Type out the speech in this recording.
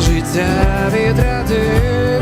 життя відряди.